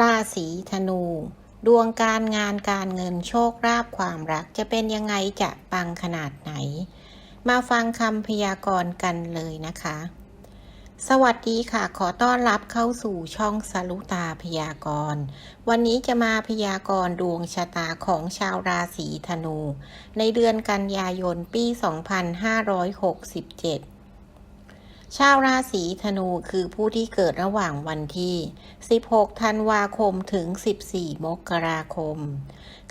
ราศีธนู ดวงการงานการเงินโชคลาภความรักจะเป็นยังไงจะปังขนาดไหน มาฟังคำพยากรณ์กันเลยนะคะ สวัสดีค่ะ ขอต้อนรับเข้าสู่ช่องสลุตาพยากรณ์ วันนี้จะมาพยากรณ์ดวงชะตาของชาวราศีธนู ในเดือนกันยายนปี 2567 ชาวราศีธนูคือผู้ที่เกิดระหว่างวันที่ 16 ธันวาคมถึง 14 มกราคม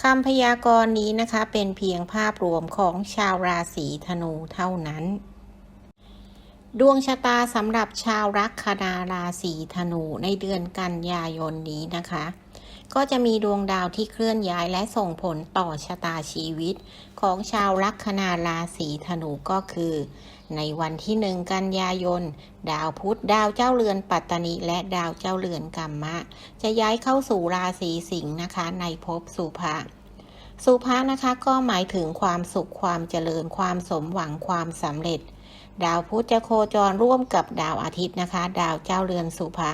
คำพยากรณ์นี้นะคะเป็นเพียงภาพรวมของชาวราศีธนูเท่านั้น ดวงชะตาสำหรับชาวลัคนาราศีธนูในเดือนกันยายนนี้นะคะ ก็จะมีดวงดาวที่เคลื่อนย้ายและส่งผลต่อชะตาชีวิต ของชาวลัคนาราศีธนูก็คือ ในวันที่หนึ่งกันยายน ดาวพุธดาวเจ้าเรือนปัตตานิและดาวเจ้าเรือนกัมมะ จะย้ายเข้าสู่ราศีสิงห์นะคะ ในภพสุภะสุภานะคะก็หมายถึงความสุขความเจริญความสมหวังความสำเร็จ ดาวพุธจะโคจรร่วมกับดาวอาทิตย์นะคะ ดาวเจ้าเรือนสุภะ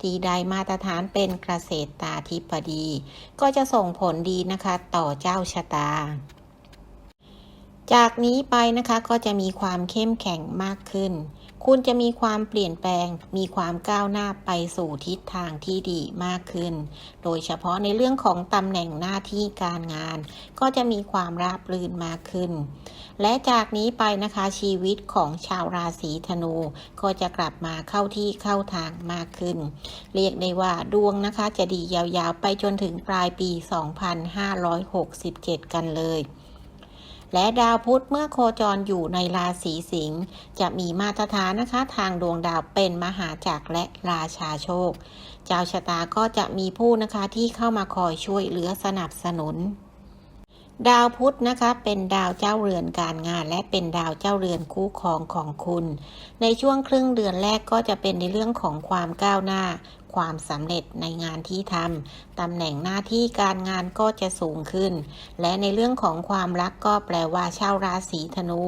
ที่ได้มาตรฐานเป็นเกษตรตาธิปดี ก็จะส่งผลดีนะคะต่อเจ้าชะตา จากนี้ไปนะคะก็จะมีความเข้มแข็งมากขึ้น คุณจะมีความเปลี่ยนแปลง มีความก้าวหน้าไปสู่ทิศทางที่ดีมากขึ้น โดยเฉพาะในเรื่องของตำแหน่งหน้าที่การงาน ก็จะมีความราบรื่นมากขึ้น และจากนี้ไปนะคะชีวิตของชาวราศีธนู ก็จะกลับมาเข้าที่เข้าทางมากขึ้น เรียกได้ว่าดวงนะคะจะดียาวๆไปจนถึงปลายปี 2567 กันเลย และดาวพุธเมื่อโคจรอยู่ในราศีสิงห์จะมีมาตรฐานนะคะทางดวงดาวเป็นมหาจักรและราชาโชค เจ้าชะตาก็จะมีผู้นะคะที่เข้ามาคอยช่วยเหลือสนับสนุน ดาวพุธนะคะ เป็นดาวเจ้าเรือนการงาน และเป็นดาวเจ้าเรือนคู่ครองของคุณ ในช่วงครึ่งเดือนแรกก็จะเป็นในเรื่องของความก้าวหน้า ความสำเร็จในงานที่ทำตำแหน่งหน้าที่การงานก็จะสูงขึ้น และในเรื่องของความรักก็แปลว่าชาวราศีธนู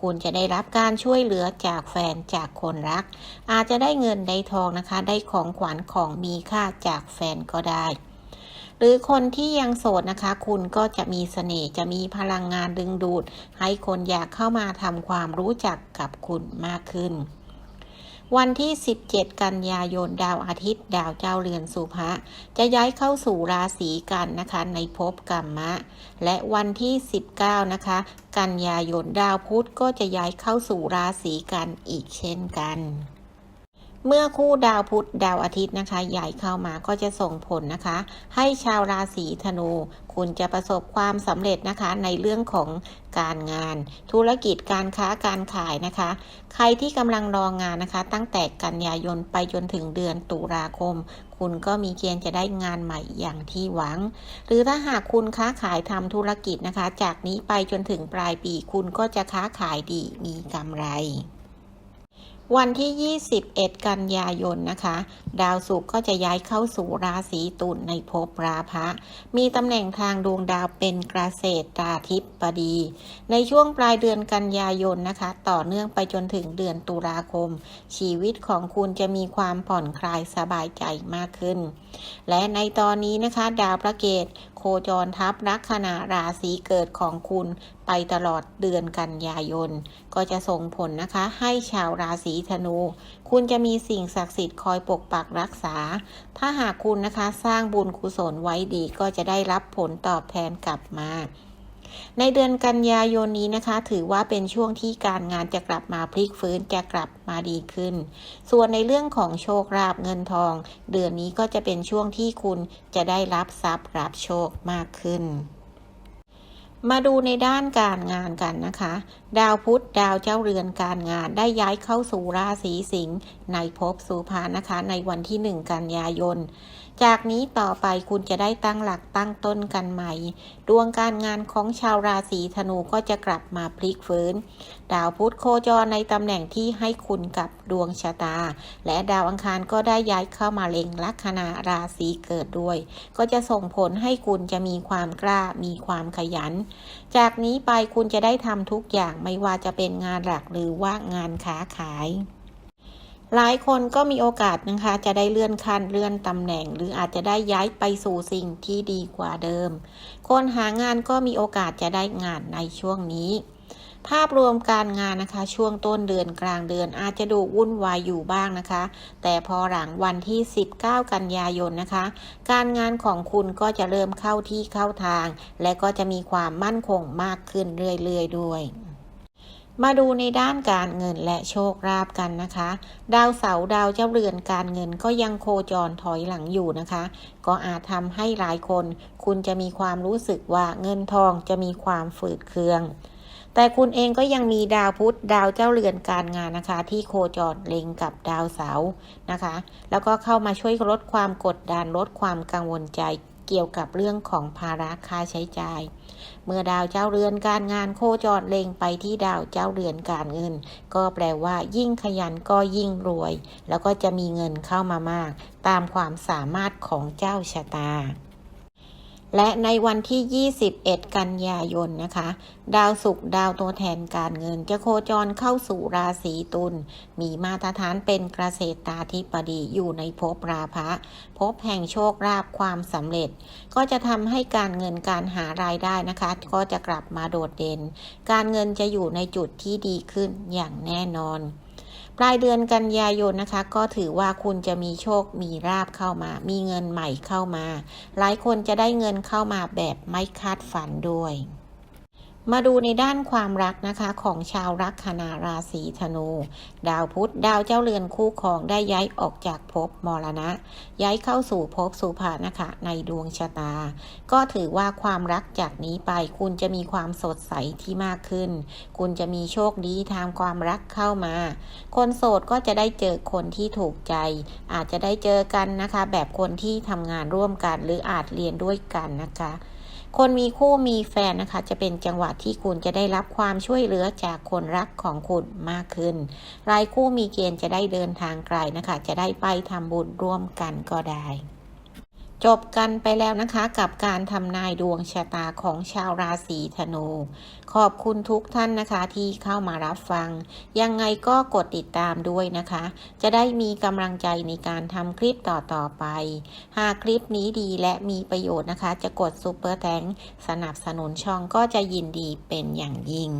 คุณจะได้รับการช่วยเหลือจากแฟนจากคนรัก อาจจะได้เงินได้ทองนะคะ ได้ของขวัญของมีค่าจากแฟนก็ได้ หรือคนที่ยังโสดนะคะ คุณก็จะมีเสน่ห์จะมีพลังงานดึงดูด ให้คนอยากเข้ามาทำความรู้จักกับคุณมากขึ้น วันที่ 17 กันยายนดาวอาทิตย์ ดาวเจ้าเรือนสุภะจะย้ายเข้าสู่ราศีกันนะคะ ในภพกรรมะ และวันที่ 19 นะคะ กันยายนดาวพุธก็จะย้ายเข้าสู่ราศีกันอีกเช่นกัน เมื่อคู่ดาวพุธดาวอาทิตย์นะคะย้ายเข้ามาก็จะส่งผลนะคะ ให้ชาวราศีธนู คุณจะประสบความสำเร็จนะคะในเรื่องของการงาน ธุรกิจการค้าการขายนะคะ ใครที่กำลังรองงานนะคะ ตั้งแต่กันยายนไปจนถึงเดือนตุลาคม คุณก็มีเกณฑ์จะได้งานใหม่อย่างที่หวัง หรือถ้าหากคุณค้าขายทำธุรกิจนะคะ จากนี้ไปจนถึงปลายปีคุณก็จะค้าขายดีมีกำไร วันที่ 21 กันยายนนะคะ ดาวศุกร์ก็จะย้ายเข้าสู่ราศีตุลในภพราพะ มีตำแหน่งทางดวงดาวเป็นเกษตราธิปดี ในช่วงปลายเดือนกันยายนนะคะ ต่อเนื่องไปจนถึงเดือนตุลาคม ชีวิตของคุณจะมีความผ่อนคลายสบายใจมากขึ้น และในตอนนี้นะคะ ดาวพระเกต คจรทับลัคนาราศีเกิดของคุณไปตลอดเดือนกันยายน ก็จะส่งผลนะคะ ให้ชาวราศีธนู คุณจะมีสิ่งศักดิ์สิทธิ์คอยปกปักรักษา ถ้าหากคุณนะคะสร้างบุญกุศลไว้ดีก็จะได้รับผลตอบแทนกลับมา ในเดือนกันยายนนี้นะคะ ถือว่าเป็นช่วงที่การงานจะกลับมาพลิกฟื้นจะกลับมาดีขึ้น ส่วนในเรื่องของโชคลาภเงินทอง เดือนนี้ก็จะเป็นช่วงที่คุณจะได้รับทรัพย์รับโชคมากขึ้นมาดูในด้านการงานกันนะคะ ดาวพุธดาวเจ้าเรือนการงานได้ย้ายเข้าสู่ราศีสิงห์ในภพสุภานะคะ ในวันที่ 1 กันยายน จากนี้ต่อไปคุณจะได้ตั้งหลักตั้งต้นกันใหม่ ดวงการงานของชาวราศีธนูก็จะกลับมาพลิกฟื้น ดาวพุธโคจรในตำแหน่งที่ให้คุณกับดวงชะตา และดาวอังคารก็ได้ย้ายเข้ามาเล็งลัคนาราศีเกิดด้วย ก็จะส่งผลให้คุณจะมีความกล้ามีความขยัน จากนี้ไปคุณจะได้ทำทุกอย่างไม่ว่าจะเป็นงานหลักหรือว่างานค้าขาย หลายคนก็มีโอกาสนะคะ จะได้เลื่อนขั้นเลื่อนตำแหน่ง หรืออาจจะได้ย้ายไปสู่สิ่งที่ดีกว่าเดิม คนหางานก็มีโอกาสจะได้งานในช่วงนี้ ภาพรวมการงานนะคะ ช่วงต้นเดือนกลางเดือนอาจจะดูวุ่นวายอยู่บ้างนะคะ แต่พอหลังวันที่ 19 กันยายนนะคะ การงานของคุณก็จะเริ่มเข้าที่เข้าทาง และก็จะมีความมั่นคงมากขึ้นเรื่อยๆด้วย มาดูในด้านการเงินและโชคลาภกันนะคะ ดาวเสาร์ดาวเจ้าเรือนการเงินก็ยังโคจรถอยหลังอยู่นะคะ ก็อาจทำให้หลายคน คุณจะมีความรู้สึกว่าเงินทองจะมีความฝืดเคือง แต่คุณเองก็ยังมีดาวพุธดาวเจ้าเรือนการงานนะคะ ที่โคจรเล็งกับดาวเสาร์นะคะ แล้วก็เข้ามาช่วยลดความกดดันลดความกังวลใจ เกี่ยวกับเรื่องของภาระค่าใช้จ่าย เมื่อดาวเจ้าเรือนการงานโคจรเล็งไปที่ดาวเจ้าเรือนการเงิน ก็แปลว่า ยิ่งขยันก็ยิ่งรวย แล้วก็จะมีเงินเข้ามามาก ตามความสามารถของเจ้าชะตา และในวันที่ 21 กันยายนนะคะ ดาวศุกร์ดาวตัวแทนการเงิน จะโคจรเข้าสู่ราศีตุลมีมาตรฐานเป็นเกษตราธิบดีอยู่ในภพราพะภพแห่งโชคลาภความสำเร็จ ก็จะทำให้การเงินการหารายได้นะคะ ก็จะกลับมาโดดเด่น การเงินจะอยู่ในจุดที่ดีขึ้นอย่างแน่นอน ปลายเดือนกันยายนนะคะ ก็ถือว่าคุณจะมีโชคมีราบเข้ามา มีเงินใหม่เข้ามา หลายคนจะได้เงินเข้ามาแบบไม่คาดฝันด้วย มาดูในด้านความรักนะคะของชาวลัคนาราศีธนู ดาวพุธดาวเจ้าเรือนคู่ครองได้ย้ายออกจากภพมรณะ ย้ายเข้าสู่ภพสุภานะคะในดวงชะตา ก็ถือว่าความรักจากนี้ไปคุณจะมีความสดใสที่มากขึ้น คุณจะมีโชคดีทางความรักเข้ามา คนโสดก็จะได้เจอคนที่ถูกใจ อาจจะได้เจอกันนะคะ แบบคนที่ทำงานร่วมกัน หรืออาจเรียนด้วยกันนะคะ คนมีคู่มีแฟนนะคะ จะเป็นจังหวะที่คุณจะได้รับความช่วยเหลือจากคนรักของคุณมากขึ้น รายคู่มีเกณฑ์จะได้เดินทางไกลนะคะ จะได้ไปทำบุญร่วมกันก็ได้ จบกันไปแล้วนะคะกับการทำนายดวงชะตาของชาวราศีธนู ขอบคุณทุกท่านนะคะที่เข้ามารับฟัง ยังไงก็กดติดตามด้วยนะคะ จะได้มีกำลังใจในการทำคลิปต่อๆไป หากคลิปนี้ดีและมีประโยชน์นะคะ จะกดซุปเปอร์แตงสนับสนุนช่องก็จะยินดีเป็นอย่างยิ่ง